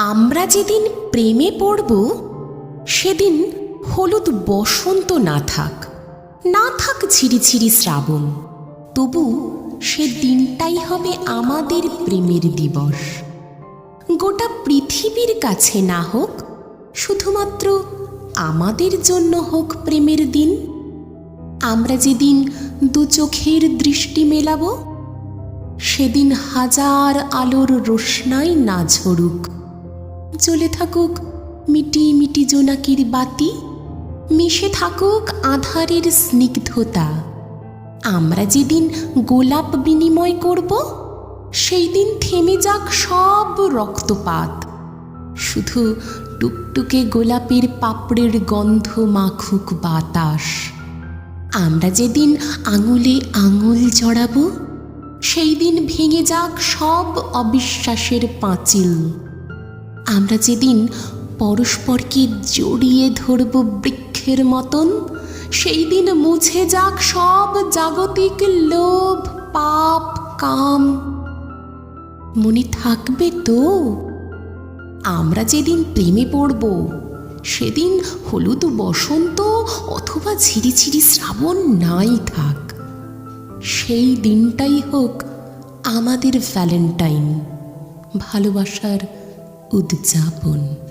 আমরা যেদিন প্রেমে পড়ব, সেদিন হলুদ বসন্ত না থাক না থাক ঝিরিঝিরি শ্রাবণ। তবু সে দিনটাই হবে আমাদের প্রেমের দিবস। গোটা পৃথিবীর কাছে না হোক, শুধুমাত্র আমাদের জন্য হোক প্রেমের দিন। আমরা যেদিন দু চোখের দৃষ্টি মেলাবো, সেদিন হাজার আলোর রোশনাই না ঝরুক। জ্বলে থাকুক, মিটি মিটি জোনাকির বাতি, মিশে থাকুক আধারের স্নিগ্ধতা। আমরা যেদিন গোলাপ বিনিময় করব সেই দিন থেমে যাক সব রক্তপাত। শুধু টুকটুকে গোলাপের পাপড়ের গন্ধ মাখুক বাতাস। আমরা যেদিন আঙুলে আঙুল জড়াবো সেই দিন ভেঙে যাক সব অবিশ্বাসের পাঁচিল। আমরা যেদিন পরস্পরকে জড়িয়ে ধরব বৃক্ষের মতন সেই দিন মুছে যাক সব জাগতিক লোভ, পাপ, কাম। মনে থাকবে তো, আমরা যেদিন প্রেমে পড়ব, সেদিন হলুদ বসন্ত অথবা ঝিরিঝিরি শ্রাবণ নাই থাক। সেই দিনটাই হোক আমাদের ভ্যালেন্টাইন। ভালোবাসার উদযাপন।